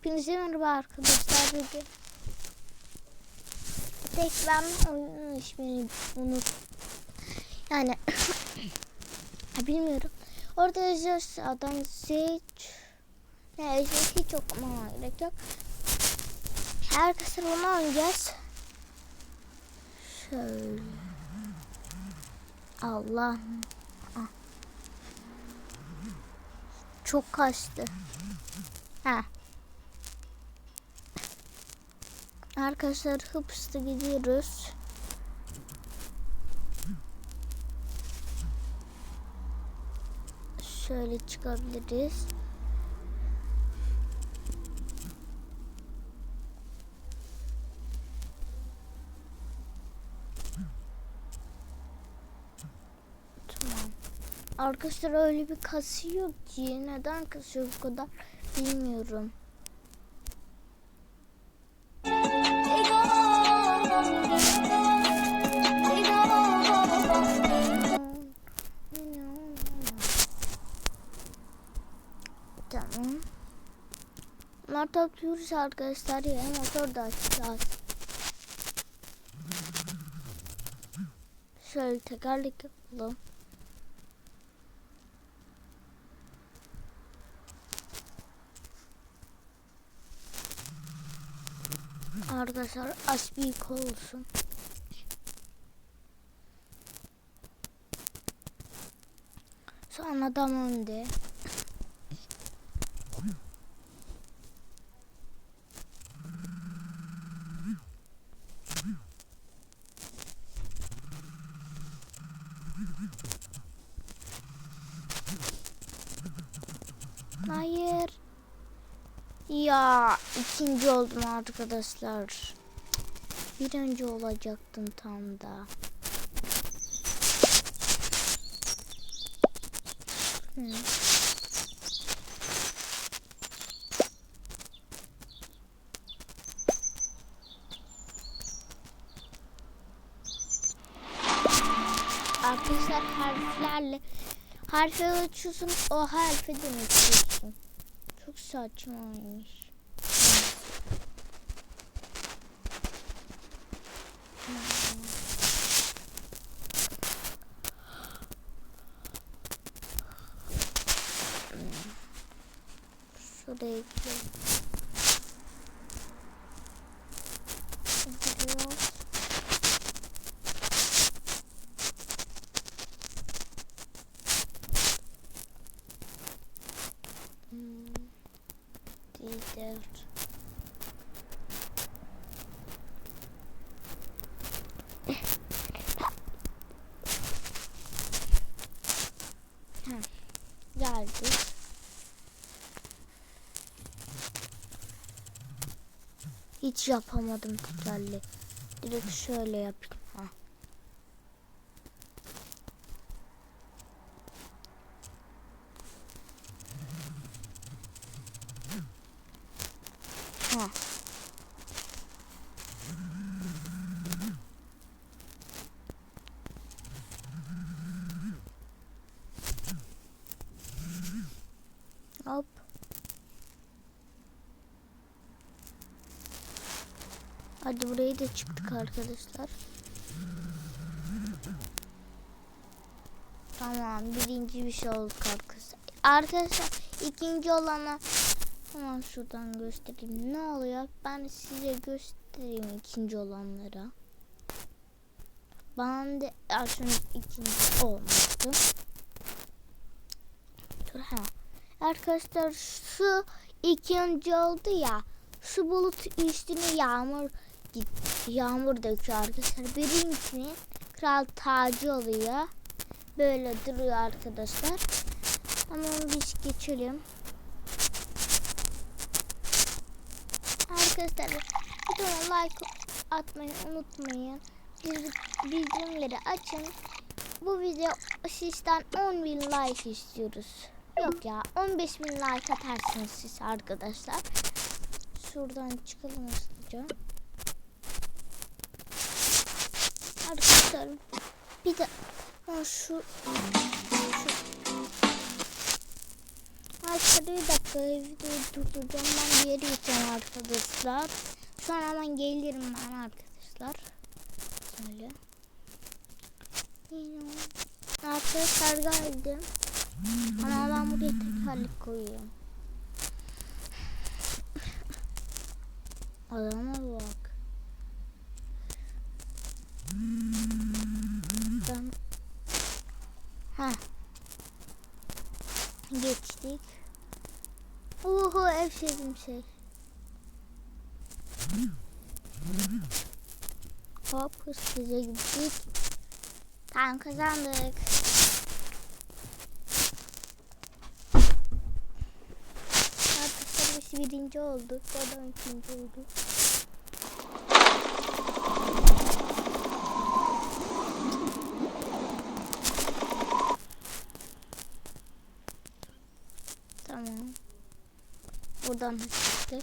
Hepinize merhaba arkadaşlar. Bugün ben oyunun ismini unut. Yani bilmiyorum. Orada yazıyor adam seç. Neyse hiç okumama gerek yok. Herkese bunu oynayacağız. Şöyle. Allah. Ah. Çok kaçtı. Ha. Arkadaşlar hıpslı gidiyoruz. Şöyle çıkabiliriz. Arkadaşlar öyle bir kasıyor ki neden kasıyor bu kadar bilmiyorum. Bunlar topluyoruz arkadaşlar ya motor da açacağız. Şöyle tekerlek yapalım. Arkadaşlar aç büyük olsun. Sonra da önde. Ya ikinci oldum arkadaşlar. Bir önce olacaktım tam da. Hı. Arkadaşlar harflerle harfe açıyorsun o harfe dönüşüyorsun. Çok saçmaymış. Şuraya gidelim. Gidiyoruz. Hmm. Lider. Ha, geldi. Hiç yapamadım tekerle. Direkt şöyle yapayım. Ha. Ha. Hop. Hadi burayı da çıktık arkadaşlar. Tamam birinci bir şey olduk arkadaşlar. Arkadaşlar ikinci olana hemen şuradan göstereyim. Ne oluyor? Ben size göstereyim ikinci olanlara. Ben de aslında ikinci olmuştu. Dur ha. Arkadaşlar şu ikinci oldu ya. Şu bulut üstüne yağmur Yağmur döküyor arkadaşlar. Birincinin kral tacı oluyor. Böyle duruyor arkadaşlar. Ama biz geçelim. Arkadaşlar videoma like atmayı unutmayın. Bildirimleri açın. Bu video sizden 10 bin like istiyoruz. Yok ya 15 bin like atarsınız siz arkadaşlar. Şuradan çıkalım hızlıca. Arkadaşlar bir de ha, şu, şu Arkadaşlar bir dakika videoyu durduracağım. Ben bir yere gideceğim arkadaşlar. Şu an hemen gelirim ben arkadaşlar. Şöyle. Arkadaşlar geldim. Ama ben buraya tekerlek koyuyorum. Adama bak. Ben... Heh. Geçtik. Sevdiğim şey. Hop hızlıca gittik. Tamam kazandık. Arkadaşlar biz birinci olduk. Adam ikinci oldu. Tamam. Buradan da çıktık.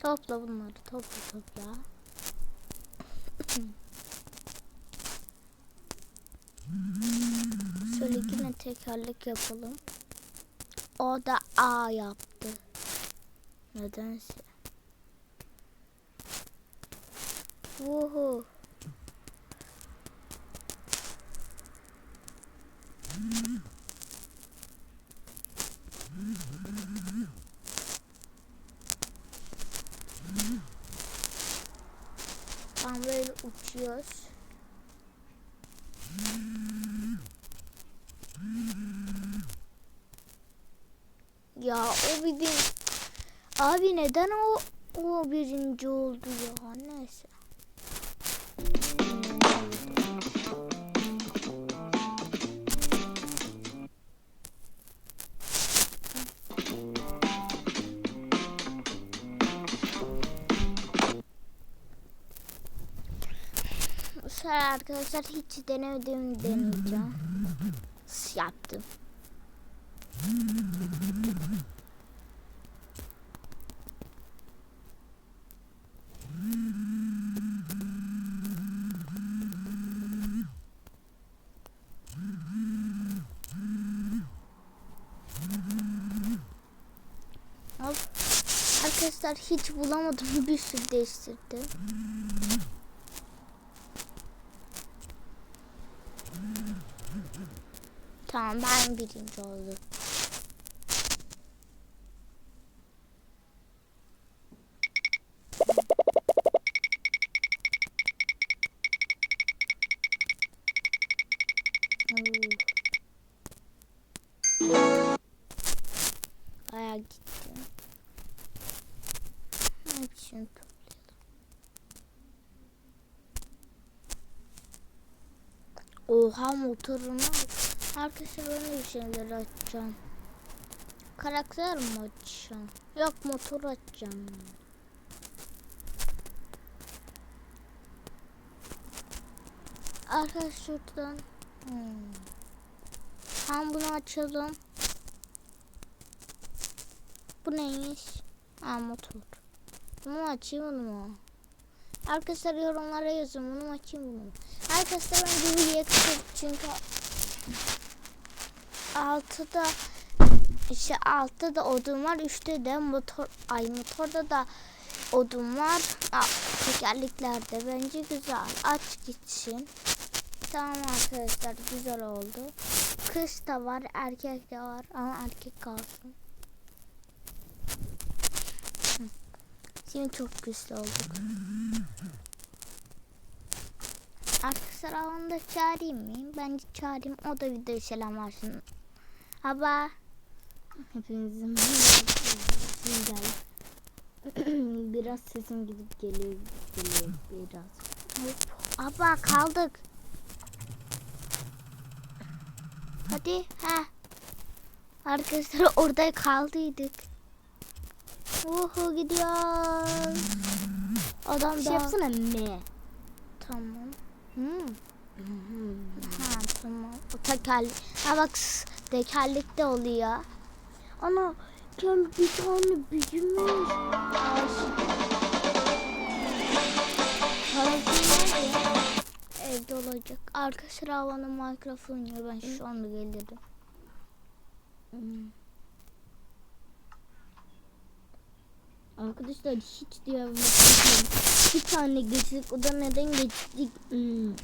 Topla bunları. Topla topla. Şöyle yine tekerlek yapalım. O da A yaptı. Nedense. Vuhu. Tam böyle uçuyoruz. Ya o bir. Abi neden o o birinci oldu ya neyse. Arkadaşlar hiç denemediğimi deneyeceğim. Yaptım. Arkadaşlar hiç bulamadım. Bir sürü değiştirdim. Tamam ben birinci oldum. Oo. Bayağı gitti. Hepsini toplayalım. Oha motorunu Arkadaşlar de bir şeyler açacağım. Karakter mi açacağım? Yok motor açacağım. Arkadaşlar şuradan. Hmm. Tam bunu açalım. Bu neymiş? Ha motor. Bunu açayım bunu mu? Arkadaşlar yorumlara yazın bunu mu açayım bunu mu? Arkadaşlar bence videoya kısa çünkü altıda işte altıda odun var üçte de motor ay motorda da odun var Aa, tekerleklerde bence güzel aç gitsin tamam arkadaşlar güzel oldu kız da var erkek de var ama erkek kalsın şimdi çok güçlü olduk Arkadaşlar alanda çağırayım mı? Bence çağırayım. O da video selam versin. Haba. Hepinizin güzel. biraz sesim gidip geliyor. Geliyor biraz. Haba kaldık. Hadi. ha. Arkadaşlar orada kaldıydık. Uhu gidiyor. Adam Şey da. yapsana me. Tamam. Hmm. Ha tamam. O tekerlek. Ha bak tekerlekte oluyor. Ana kem bir tane büyümüş. Parası nerede? Evde olacak. Arkadaşlar havanın Minecraft oynuyor. Ben şu anda gelirim. Arkadaşlar hiç diğer bakmıyorum. Bir tane geçtik. O da neden geçtik? Hmm.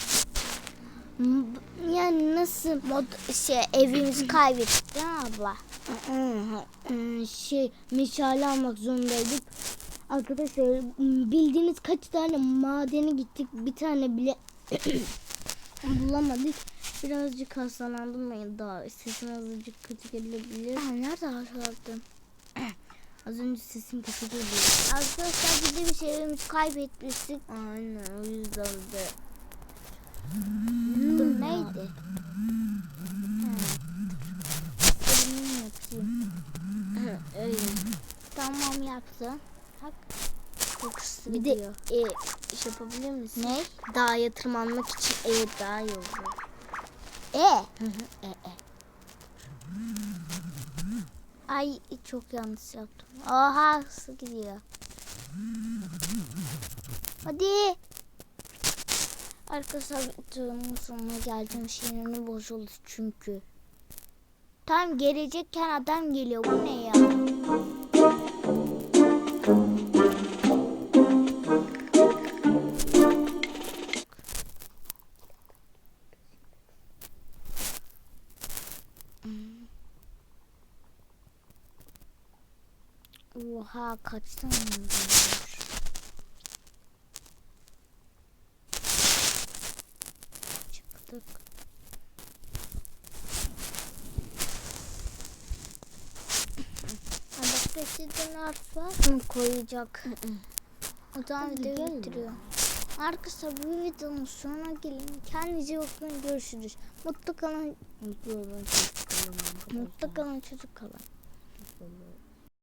Yani nasıl mod şey evimizi kaybettik değil mi abla? Şey meşale almak zorundaydık. Arkadaşlar bildiğiniz kaç tane madene gittik bir tane bile bulamadık. Birazcık hastalandım ben daha sesim azıcık kötü gelebilir. Aa, nerede hastalandın? Az önce sesim kötü geliyor. Arkadaşlar biz de bir şey evimizi kaybetmiştik. Aynen o yüzden de. Dur neydi? Benim yapayım. Öyle. Tamam yaptın. Bak. Kokusu Bir de e, iş yapabilir misin? Ne? Dağa tırmanmak için evet daha iyi olur. E. Hı hı, e, e. Ay çok yanlış yaptım. Oha su gidiyor. Hadi. Arkadaşlar videomun sonuna geldim. Sinirim bozuldu çünkü. Tam gelecekken adam geliyor. Bu ne ya? Oha kaç tane var? Çıktık. İstediğin harf var mı koyacak? O zaman video bitiriyor. Arkadaşlar bu videonun sonuna gelin. Kendinize bakın görüşürüz. Mutlu kalın. Mutlu olun. çocuk arkadaşlar. Mutlu kalın çocuk kalın.